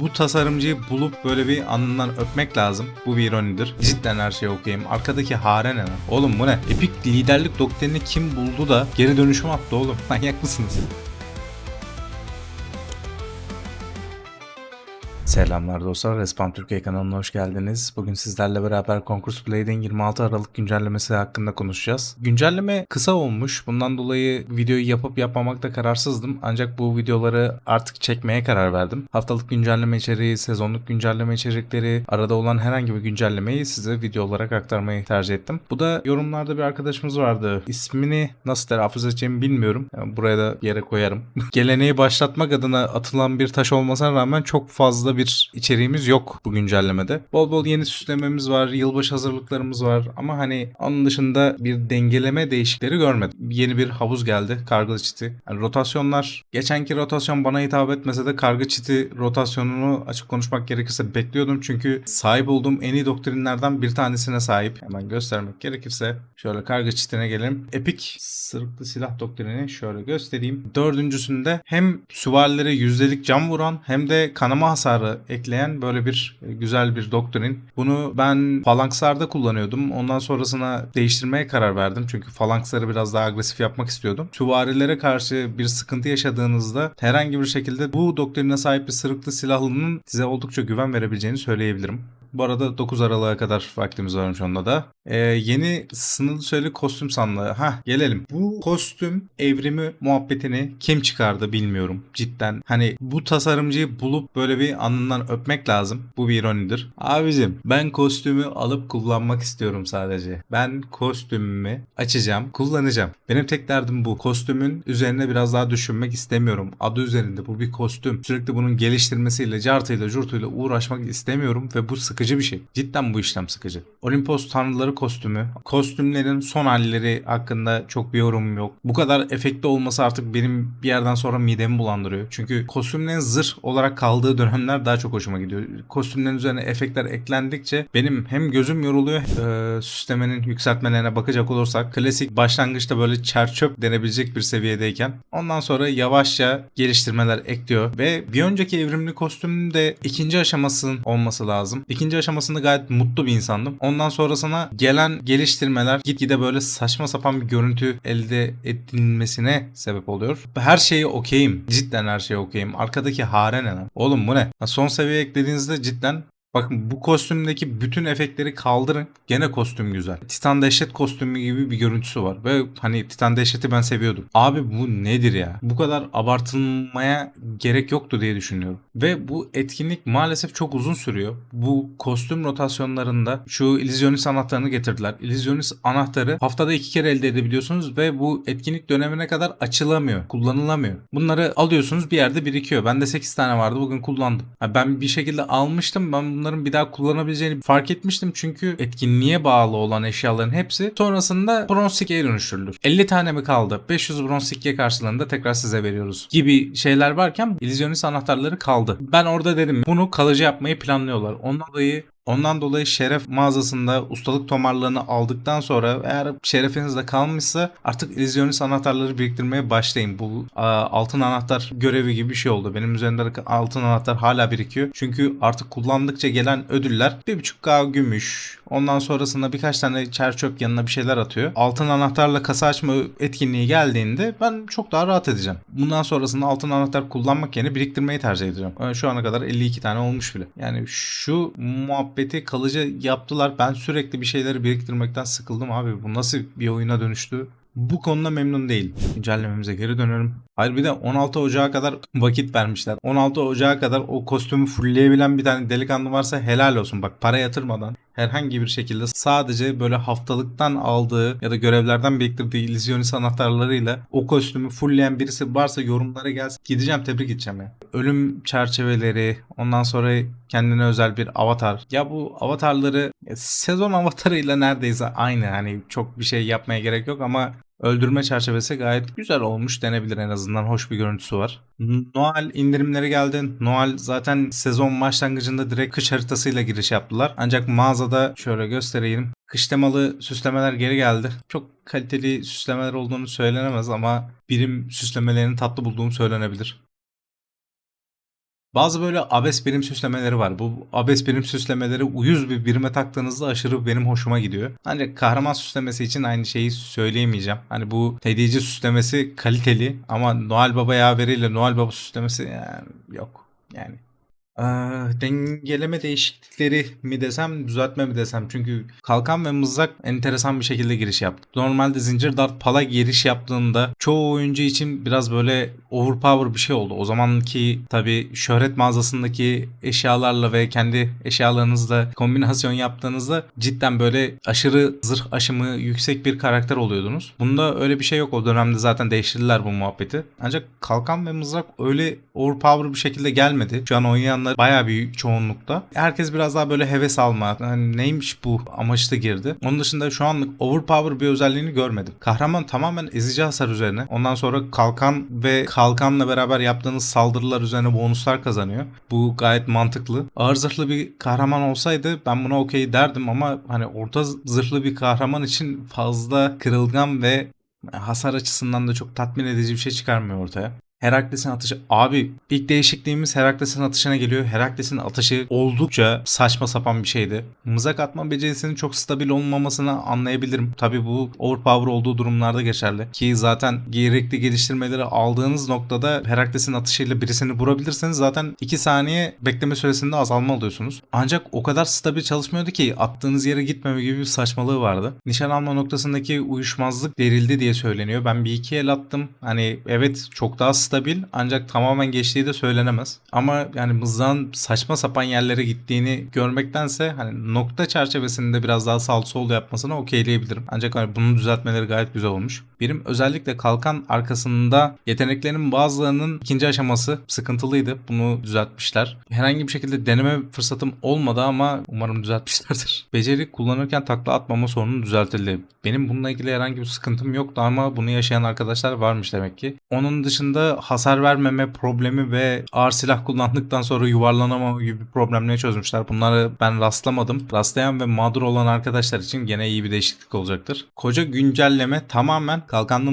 Bu tasarımcıyı bulup böyle bir alnından öpmek lazım. Bu bir ironidir. Cidden her şeyi okuyayım. Arkadaki hare ne lan? Oğlum bu ne? Epik liderlik doktrinini kim buldu da geri dönüşüm attı oğlum? Manyak mısınız? Selamlar dostlar. Respawn Türkiye kanalına hoş geldiniz. Bugün sizlerle beraber Concourse Blade'in 26 Aralık güncellemesi hakkında konuşacağız. Güncelleme kısa olmuş. Bundan dolayı videoyu yapıp yapmamakta kararsızdım. Ancak bu videoları artık çekmeye karar verdim. Haftalık güncelleme içeriği, sezonluk güncelleme içerikleri, arada olan herhangi bir güncellemeyi size video olarak aktarmayı tercih ettim. Bu da yorumlarda bir arkadaşımız vardı. İsmini nasıl telaffuz edeceğimi bilmiyorum. Yani buraya da yere koyarım. Geleneği başlatmak adına atılan bir taş olmasına rağmen çok fazla bir içeriğimiz yok bu güncellemede. Bol bol yeni süslememiz var, yılbaşı hazırlıklarımız var ama hani onun dışında bir dengeleme değişikleri görmedim. Yeni bir havuz geldi, kargılı çiti. Yani rotasyonlar, geçenki rotasyon bana hitap etmese de kargı çiti rotasyonunu açık konuşmak gerekirse bekliyordum. Çünkü sahip olduğum en iyi doktrinlerden bir tanesine sahip. Hemen göstermek gerekirse şöyle kargı çitine gelelim. Epic sırıklı silah doktrini şöyle göstereyim. Dördüncüsünde hem süvarilere yüzdelik cam vuran hem de kanama hasarı ekleyen böyle bir e, güzel bir doktrin. Bunu ben falankslarda kullanıyordum. Ondan sonrasına değiştirmeye karar verdim. Çünkü falanksları biraz daha agresif yapmak istiyordum. Süvarilere karşı bir sıkıntı yaşadığınızda herhangi bir şekilde bu doktrine sahip bir sırıklı silahlının size oldukça güven verebileceğini söyleyebilirim. Bu arada 9 Aralık'a kadar vaktimiz varmış onda da. Ee, yeni sınırlı süreli kostüm sandığı. Ha gelelim. Bu kostüm evrimi muhabbetini kim çıkardı bilmiyorum cidden. Hani bu tasarımcıyı bulup böyle bir alnından öpmek lazım. Bu bir ironidir. Abicim ben kostümü alıp kullanmak istiyorum sadece. Ben kostümümü açacağım, kullanacağım. Benim tek derdim bu. Kostümün üzerine biraz daha düşünmek istemiyorum. Adı üzerinde bu bir kostüm. Sürekli bunun geliştirmesiyle, cartıyla, curtuyla uğraşmak istemiyorum ve bu sıkıcı bir şey. Cidden bu işlem sıkıcı. Olimpos tanrıları kostümü. Kostümlerin son halleri hakkında çok bir yorumum yok. Bu kadar efekti olması artık benim bir yerden sonra midemi bulandırıyor. Çünkü kostümlerin zırh olarak kaldığı dönemler daha çok hoşuma gidiyor. Kostümlerin üzerine efektler eklendikçe benim hem gözüm yoruluyor e, süslemenin yükseltmelerine bakacak olursak klasik başlangıçta böyle çerçöp denebilecek bir seviyedeyken ondan sonra yavaşça geliştirmeler ekliyor ve bir önceki evrimli kostümün de ikinci aşamasının olması lazım. İkinci aşamasında gayet mutlu bir insandım. Ondan sonrasına gelen geliştirmeler gitgide böyle saçma sapan bir görüntü elde edilmesine sebep oluyor. Her şeyi okeyim. Cidden her şeyi okeyim. Arkadaki hare ne lan? Oğlum bu ne? Son seviye eklediğinizde cidden Bakın bu kostümdeki bütün efektleri kaldırın. Gene kostüm güzel. Titan Dehşet kostümü gibi bir görüntüsü var. Ve hani Titan Dehşet'i ben seviyordum. Abi bu nedir ya? Bu kadar abartılmaya gerek yoktu diye düşünüyorum. Ve bu etkinlik maalesef çok uzun sürüyor. Bu kostüm rotasyonlarında şu illüzyonist anahtarını getirdiler. İllüzyonist anahtarı haftada iki kere elde edebiliyorsunuz ve bu etkinlik dönemine kadar açılamıyor. Kullanılamıyor. Bunları alıyorsunuz bir yerde birikiyor. Bende 8 tane vardı bugün kullandım. Ben bir şekilde almıştım. Ben bunların bir daha kullanabileceğini fark etmiştim. Çünkü etkinliğe bağlı olan eşyaların hepsi sonrasında bronz sikkeye dönüştürülür. 50 tane mi kaldı? 500 bronz sikke karşılığında tekrar size veriyoruz gibi şeyler varken illüzyonist anahtarları kaldı. Ben orada dedim bunu kalıcı yapmayı planlıyorlar. Ondan dolayı Ondan dolayı şeref mağazasında ustalık tomarlarını aldıktan sonra eğer şerefiniz de kalmışsa artık illüzyonist anahtarları biriktirmeye başlayın. Bu a, altın anahtar görevi gibi bir şey oldu. Benim üzerimde altın anahtar hala birikiyor. Çünkü artık kullandıkça gelen ödüller 1.5K gümüş. Ondan sonrasında birkaç tane çer çöp yanına bir şeyler atıyor. Altın anahtarla kasa açma etkinliği geldiğinde ben çok daha rahat edeceğim. Bundan sonrasında altın anahtar kullanmak yerine biriktirmeyi tercih edeceğim. Yani Şu ana kadar 52 tane olmuş bile. Yani şu muhabbeti kalıcı yaptılar. Ben sürekli bir şeyleri biriktirmekten sıkıldım abi. Bu nasıl bir oyuna dönüştü? Bu konuda memnun değil. Güncellememize geri dönelim. Hayır bir de 16 Ocağı kadar vakit vermişler. 16 Ocağı kadar o kostümü fullleyebilen bir tane delikanlı varsa helal olsun. Bak para yatırmadan herhangi bir şekilde sadece böyle haftalıktan aldığı ya da görevlerden biriktirdiği illüzyonist anahtarlarıyla o kostümü fullleyen birisi varsa yorumlara gelsin. Gideceğim tebrik edeceğim ya. Ölüm çerçeveleri ondan sonra kendine özel bir avatar. Ya bu avatarları e, sezon avatarıyla neredeyse aynı. Hani çok bir şey yapmaya gerek yok ama öldürme çerçevesi gayet güzel olmuş denebilir en azından hoş bir görüntüsü var. Noel indirimleri geldi. Noel zaten sezon başlangıcında direkt kış haritasıyla giriş yaptılar. Ancak mağazada şöyle göstereyim. Kış temalı süslemeler geri geldi. Çok kaliteli süslemeler olduğunu söylenemez ama birim süslemelerini tatlı bulduğum söylenebilir. Bazı böyle abes birim süslemeleri var. Bu abes birim süslemeleri uyuz bir birime taktığınızda aşırı benim hoşuma gidiyor. Ancak kahraman süslemesi için aynı şeyi söyleyemeyeceğim. Hani bu hediye süslemesi kaliteli ama Noel Baba yaveriyle Noel Baba süslemesi yani yok. Yani Eee, dengeleme değişiklikleri mi desem, düzeltme mi desem? Çünkü kalkan ve mızrak enteresan bir şekilde giriş yaptı. Normalde zincir dart pala giriş yaptığında çoğu oyuncu için biraz böyle overpower bir şey oldu. O zamanki tabi şöhret mağazasındaki eşyalarla ve kendi eşyalarınızla kombinasyon yaptığınızda cidden böyle aşırı zırh aşımı yüksek bir karakter oluyordunuz. Bunda öyle bir şey yok. O dönemde zaten değiştirdiler bu muhabbeti. Ancak kalkan ve mızrak öyle overpower bir şekilde gelmedi. Şu an oynayanlar bayağı bir çoğunlukta. Herkes biraz daha böyle heves alma. Hani neymiş bu amaçlı girdi. Onun dışında şu anlık overpower bir özelliğini görmedim. Kahraman tamamen ezici hasar üzerine. Ondan sonra kalkan ve kalkanla beraber yaptığınız saldırılar üzerine bonuslar kazanıyor. Bu gayet mantıklı. Ağır zırhlı bir kahraman olsaydı ben buna okey derdim ama hani orta zırhlı bir kahraman için fazla kırılgan ve hasar açısından da çok tatmin edici bir şey çıkarmıyor ortaya. Herakles'in atışı. Abi ilk değişikliğimiz Herakles'in atışına geliyor. Herakles'in atışı oldukça saçma sapan bir şeydi. Mızrak atma becerisinin çok stabil olmamasını anlayabilirim. Tabi bu overpower olduğu durumlarda geçerli. Ki zaten gerekli geliştirmeleri aldığınız noktada Herakles'in atışıyla birisini vurabilirseniz zaten 2 saniye bekleme süresinde azalma alıyorsunuz. Ancak o kadar stabil çalışmıyordu ki attığınız yere gitmeme gibi bir saçmalığı vardı. Nişan alma noktasındaki uyuşmazlık derildi diye söyleniyor. Ben bir iki el attım. Hani evet çok daha stabil ancak tamamen geçtiği de söylenemez. Ama yani mızrağın saçma sapan yerlere gittiğini görmektense hani nokta çerçevesinde biraz daha sağ sol yapmasını okeyleyebilirim. Ancak hani bunun düzeltmeleri gayet güzel olmuş. Birim özellikle kalkan arkasında yeteneklerin bazılarının ikinci aşaması sıkıntılıydı. Bunu düzeltmişler. Herhangi bir şekilde deneme fırsatım olmadı ama umarım düzeltmişlerdir. Beceri kullanırken takla atmama sorunu düzeltildi. Benim bununla ilgili herhangi bir sıkıntım yoktu ama bunu yaşayan arkadaşlar varmış demek ki. Onun dışında hasar vermeme problemi ve ağır silah kullandıktan sonra yuvarlanamama gibi problemleri çözmüşler. Bunları ben rastlamadım. Rastlayan ve mağdur olan arkadaşlar için gene iyi bir değişiklik olacaktır. Koca güncelleme tamamen kalkanlı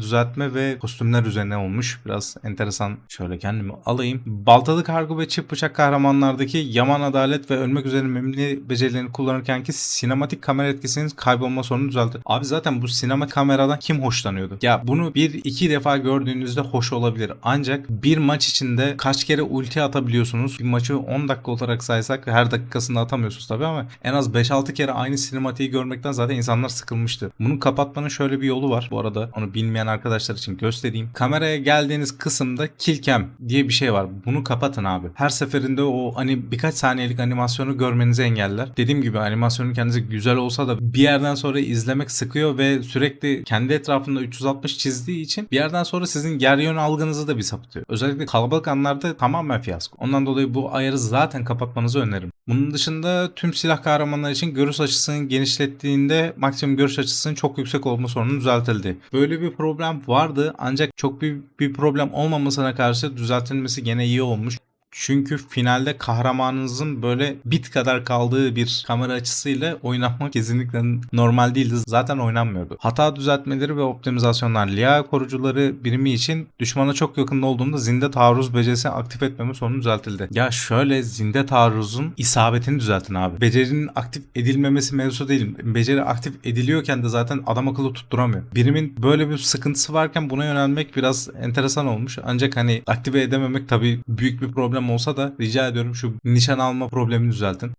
düzeltme ve kostümler üzerine olmuş. Biraz enteresan. Şöyle kendimi alayım. Baltalı kargo ve çift bıçak kahramanlardaki yaman adalet ve ölmek üzere memli becerilerini kullanırkenki sinematik kamera etkisinin kaybolma sorunu düzeltti. Abi zaten bu sinema kameradan kim hoşlanıyordu? Ya bunu bir iki defa gördüğünüzde hoş olabilir. Ancak bir maç içinde kaç kere ulti atabiliyorsunuz? Bir maçı 10 dakika olarak saysak her dakikasında atamıyorsunuz tabii ama en az 5-6 kere aynı sinematiği görmekten zaten insanlar sıkılmıştı. Bunu kapatmanın şöyle bir yolu var. Bu arada onu bilmeyen arkadaşlar için göstereyim. Kameraya geldiğiniz kısımda kill cam diye bir şey var. Bunu kapatın abi. Her seferinde o hani birkaç saniyelik animasyonu görmenizi engeller. Dediğim gibi animasyonun kendisi güzel olsa da bir yerden sonra izlemek sıkıyor ve sürekli kendi etrafında 360 çizdiği için bir yerden sonra sizin yer yön algınızı da bir sapıtıyor. Özellikle kalabalık anlarda tamamen fiyasko. Ondan dolayı bu ayarı zaten kapatmanızı öneririm. Bunun dışında tüm silah kahramanlar için görüş açısını genişlettiğinde maksimum görüş açısının çok yüksek olma sorunu düzeltildi. Böyle bir problem vardı ancak çok büyük bir problem olmamasına karşı düzeltilmesi gene iyi olmuş. Çünkü finalde kahramanınızın böyle bit kadar kaldığı bir kamera açısıyla oynanmak kesinlikle normal değildi. Zaten oynanmıyordu. Hata düzeltmeleri ve optimizasyonlar Lia korucuları birimi için düşmana çok yakın olduğunda zinde taarruz becerisini aktif etmeme sorunu düzeltildi. Ya şöyle zinde taarruzun isabetini düzeltin abi. Becerinin aktif edilmemesi mevzu değil. Beceri aktif ediliyorken de zaten adam akıllı tutturamıyor. Birimin böyle bir sıkıntısı varken buna yönelmek biraz enteresan olmuş. Ancak hani aktive edememek tabii büyük bir problem olsa da rica ediyorum şu nişan alma problemini düzeltin.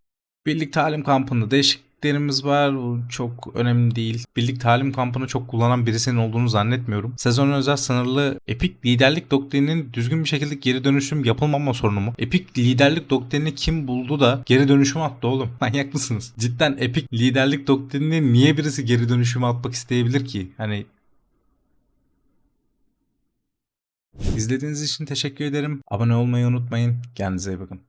Birlik talim kampında değişikliklerimiz var. Bu çok önemli değil. Birlik talim kampını çok kullanan birisinin olduğunu zannetmiyorum. Sezon özel sınırlı epik liderlik doktrininin düzgün bir şekilde geri dönüşüm yapılmama sorunu mu? Epik liderlik doktrinini kim buldu da geri dönüşüm attı oğlum? Manyak mısınız? Cidden epik liderlik doktrinini niye birisi geri dönüşüme atmak isteyebilir ki? Hani İzlediğiniz için teşekkür ederim. Abone olmayı unutmayın. Kendinize iyi bakın.